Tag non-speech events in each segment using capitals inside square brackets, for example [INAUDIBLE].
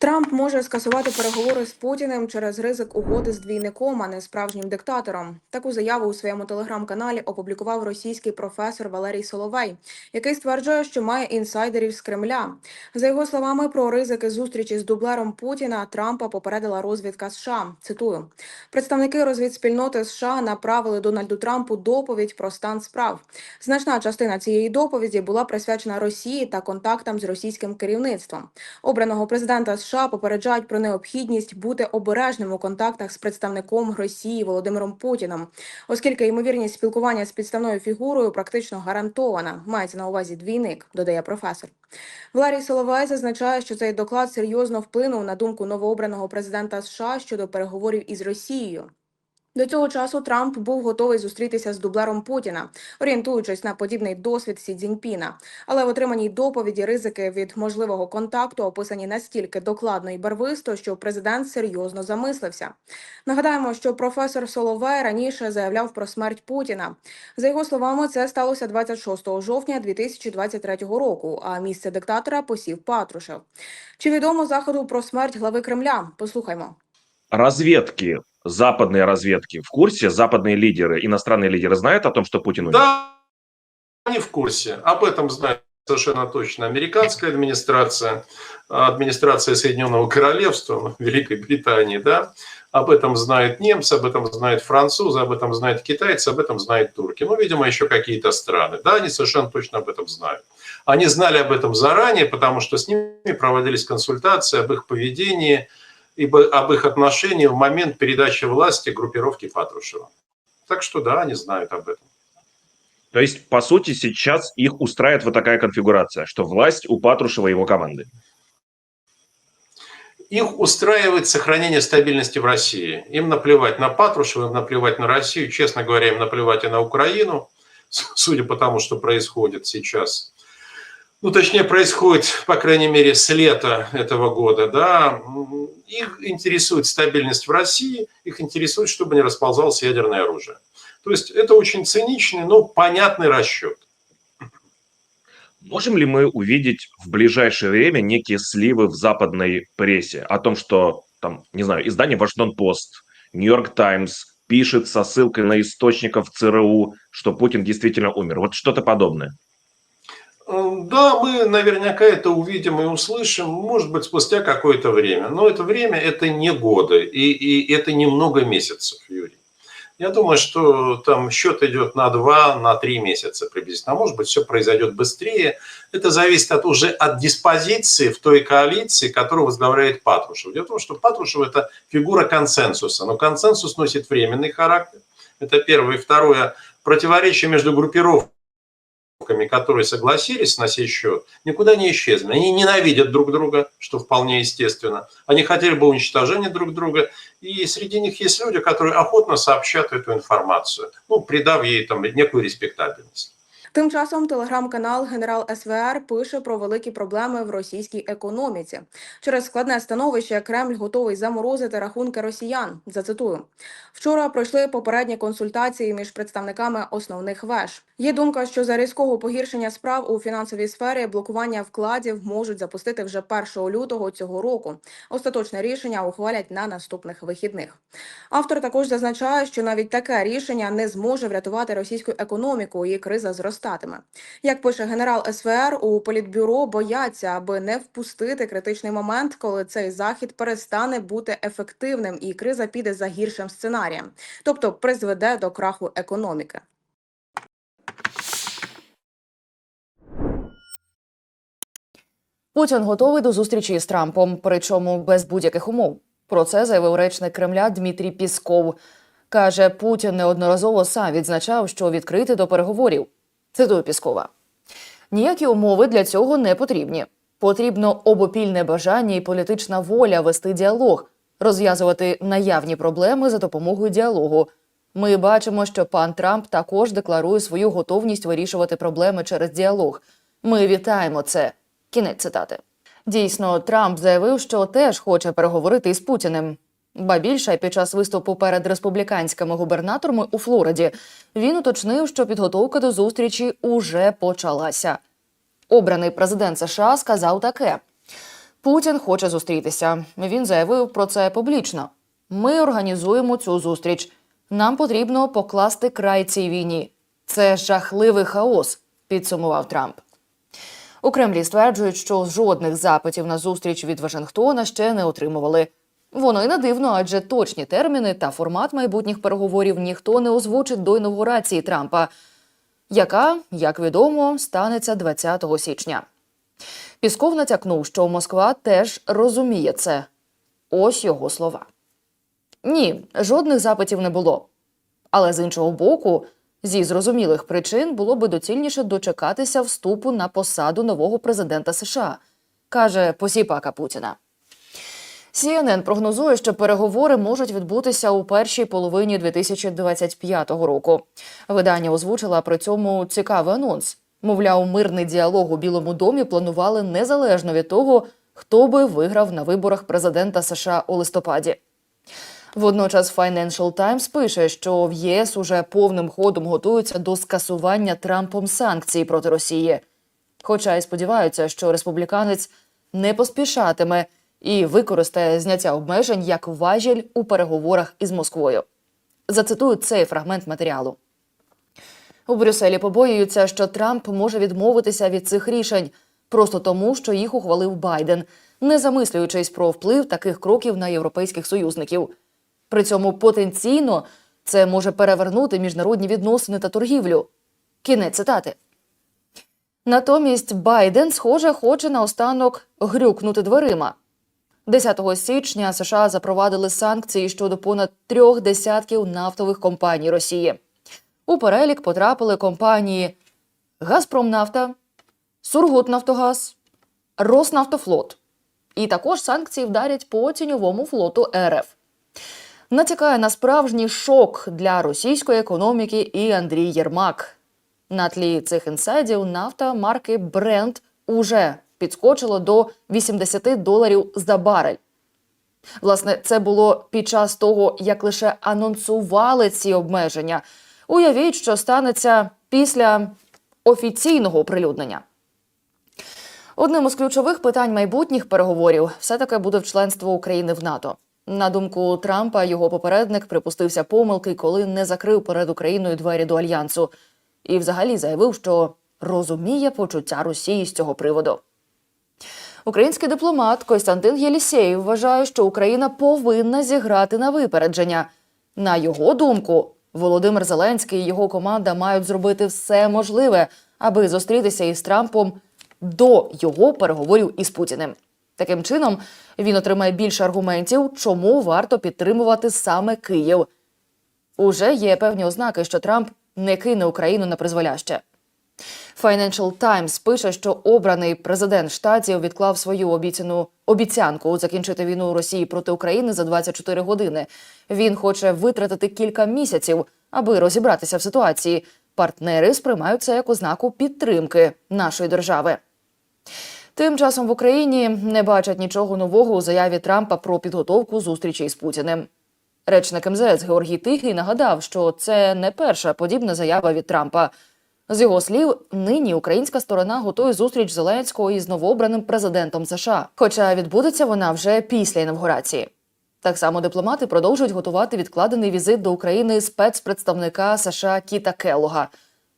Трамп може скасувати переговори з Путіним через ризик угоди з двійником, а не справжнім диктатором. Таку заяву у своєму телеграм-каналі опублікував російський професор Валерій Соловей, який стверджує, що має інсайдерів з Кремля. За його словами, про ризики зустрічі з дублером Путіна Трампа попередила розвідка США. Цитую: представники розвідспільноти США направили Дональду Трампу доповідь про стан справ. Значна частина цієї доповіді була присвячена Росії та контактам з російським керівництвом. Обраного президента США попереджають про необхідність бути обережним у контактах з представником Росії Володимиром Путіним, оскільки ймовірність спілкування з підставною фігурою практично гарантована. Мається на увазі двійник, додає професор. Валерій Соловей зазначає, що цей доклад серйозно вплинув на думку новообраного президента США щодо переговорів із Росією. До цього часу Трамп був готовий зустрітися з дублером Путіна, орієнтуючись на подібний досвід Сі Цзіньпіна. Але в отриманій доповіді ризики від можливого контакту описані настільки докладно і барвисто, що президент серйозно замислився. Нагадаємо, що професор Соловей раніше заявляв про смерть Путіна. За його словами, це сталося 26 жовтня 2023 року. А місце диктатора посів Патрушев. Чи відомо заходу про смерть глави Кремля? Послухаймо. разведки, западные разведки в курсе, западные лидеры, иностранные лидеры знают о том, что Путин умер? Да, они в курсе. Об этом знает совершенно точно американская администрация, администрация Соединенного Королевства, Великой Британии, да. Об этом знают немцы, об этом знают французы, об этом знают китайцы, об этом знают турки. Ну, видимо, еще какие-то страны. Да, они совершенно точно об этом знают. Они знали об этом заранее, потому что с ними проводились консультации об их поведении, ибо об их отношении в момент передачи власти группировки Патрушева. Так что да, они знают об этом. То есть, по сути, сейчас их устраивает вот такая конфигурация, что власть у Патрушева и его команды. Их устраивает сохранение стабильности в России. Им наплевать на Патрушева, им наплевать на Россию, честно говоря, им наплевать и на Украину, [LAUGHS] судя по тому, что происходит сейчас. Ну, точнее, происходит, по крайней мере, с лета этого года, да. Их интересует стабильность в России, их интересует, чтобы не расползалось ядерное оружие. То есть это очень циничный, но понятный расчет. Можем ли мы увидеть в ближайшее время некие сливы в западной прессе о том, что, там, не знаю, издание Вашингтон-Пост, Нью-Йорк Таймс пишет со ссылкой на источников ЦРУ, что Путин действительно умер? Вот что-то подобное. Да, мы наверняка это увидим и услышим, может быть, спустя какое-то время. Но это время – это не годы, и, и это не много месяцев, Юрий. Я думаю, что там счет идет на два, на три месяца приблизительно. А может быть, все произойдет быстрее. Это зависит от, уже от диспозиции в той коалиции, которую возглавляет Патрушев. Дело в том, что Патрушев – это фигура консенсуса. Но консенсус носит временный характер. Это первое. И второе. Противоречие между группировками которые согласились на сей счет, никуда не исчезли. Они ненавидят друг друга, что вполне естественно. Они хотели бы уничтожения друг друга. И среди них есть люди, которые охотно сообщат эту информацию, ну, придав ей там некую респектабельность. Тим часом телеграм-канал Генерал СВР пише про великі проблеми в російській економіці. Через складне становище Кремль готовий заморозити рахунки росіян. Зацитую вчора. Пройшли попередні консультації між представниками основних веж. Є думка, що за різкого погіршення справ у фінансовій сфері блокування вкладів можуть запустити вже 1 лютого цього року. Остаточне рішення ухвалять на наступних вихідних. Автор також зазначає, що навіть таке рішення не зможе врятувати російську економіку, і криза зростатиме. Як пише генерал СВР, у політбюро бояться, аби не впустити критичний момент, коли цей захід перестане бути ефективним і криза піде за гіршим сценарієм, тобто призведе до краху економіки. Путін готовий до зустрічі з Трампом, причому без будь-яких умов. Про це заявив речник Кремля Дмитрій Пісков. Каже, Путін неодноразово сам відзначав, що відкритий до переговорів. Цитую Піскова: ніякі умови для цього не потрібні. Потрібно обопільне бажання і політична воля вести діалог, розв'язувати наявні проблеми за допомогою діалогу. Ми бачимо, що пан Трамп також декларує свою готовність вирішувати проблеми через діалог. Ми вітаємо це. Кінець цитати. Дійсно, Трамп заявив, що теж хоче переговорити із Путіним. Ба більше під час виступу перед республіканськими губернаторами у Флориді він уточнив, що підготовка до зустрічі уже почалася. Обраний президент США сказав таке: Путін хоче зустрітися. Він заявив про це публічно. Ми організуємо цю зустріч. Нам потрібно покласти край цій війні. Це жахливий хаос, підсумував Трамп. У Кремлі стверджують, що жодних запитів на зустріч від Вашингтона ще не отримували. Воно й не дивно, адже точні терміни та формат майбутніх переговорів ніхто не озвучить до інаугурації Трампа, яка, як відомо, станеться 20 січня. Пісков натякнув, що Москва теж розуміє це. Ось його слова. Ні, жодних запитів не було. Але з іншого боку, зі зрозумілих причин було би доцільніше дочекатися вступу на посаду нового президента США, каже посіпака Путіна. CNN прогнозує, що переговори можуть відбутися у першій половині 2025 року. Видання озвучила при цьому цікавий анонс. Мовляв, мирний діалог у Білому домі планували незалежно від того, хто би виграв на виборах президента США у листопаді. Водночас Financial Times пише, що в ЄС уже повним ходом готуються до скасування Трампом санкцій проти Росії. Хоча й сподіваються, що республіканець не поспішатиме і використає зняття обмежень як важіль у переговорах із Москвою. Зацитую цей фрагмент матеріалу. У Брюсселі побоюються, що Трамп може відмовитися від цих рішень просто тому, що їх ухвалив Байден, не замислюючись про вплив таких кроків на європейських союзників. При цьому потенційно це може перевернути міжнародні відносини та торгівлю. Кінець цитати. Натомість Байден, схоже, хоче наостанок грюкнути дверима. 10 січня США запровадили санкції щодо понад трьох десятків нафтових компаній Росії. У перелік потрапили компанії Газпромнафта, Сургутнафтогаз, Роснафтофлот. І також санкції вдарять по тіньовому флоту РФ. Натякає на справжній шок для російської економіки і Андрій Єрмак. На тлі цих інсайдів нафта марки Brent уже підскочила до 80 доларів за барель. Власне, це було під час того, як лише анонсували ці обмеження. Уявіть, що станеться після офіційного оприлюднення. Одним із ключових питань майбутніх переговорів все таки буде в членство України в НАТО. На думку Трампа, його попередник припустився помилки, коли не закрив перед Україною двері до альянсу, і взагалі заявив, що розуміє почуття Росії з цього приводу. Український дипломат Костянтин Єлісєєв вважає, що Україна повинна зіграти на випередження. На його думку, Володимир Зеленський і його команда мають зробити все можливе, аби зустрітися із Трампом до його переговорів із Путіним. Таким чином, він отримає більше аргументів, чому варто підтримувати саме Київ. Уже є певні ознаки, що Трамп не кине Україну на призволяще. Financial Times пише, що обраний президент штатів відклав свою обіцяну обіцянку закінчити війну Росії проти України за 24 години. Він хоче витратити кілька місяців, аби розібратися в ситуації. Партнери сприймають це як ознаку підтримки нашої держави. Тим часом в Україні не бачать нічого нового у заяві Трампа про підготовку зустрічі з Путіним. Речник МЗС Георгій Тихий нагадав, що це не перша подібна заява від Трампа. З його слів, нині українська сторона готує зустріч Зеленського із новообраним президентом США, хоча відбудеться вона вже після інавгурації. Так само дипломати продовжують готувати відкладений візит до України спецпредставника США Кіта Келлога.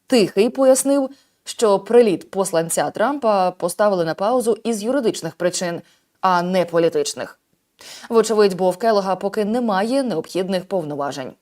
Тихий пояснив, що приліт посланця Трампа поставили на паузу із юридичних причин, а не політичних. Вочевидь, бо в Келлога поки немає необхідних повноважень.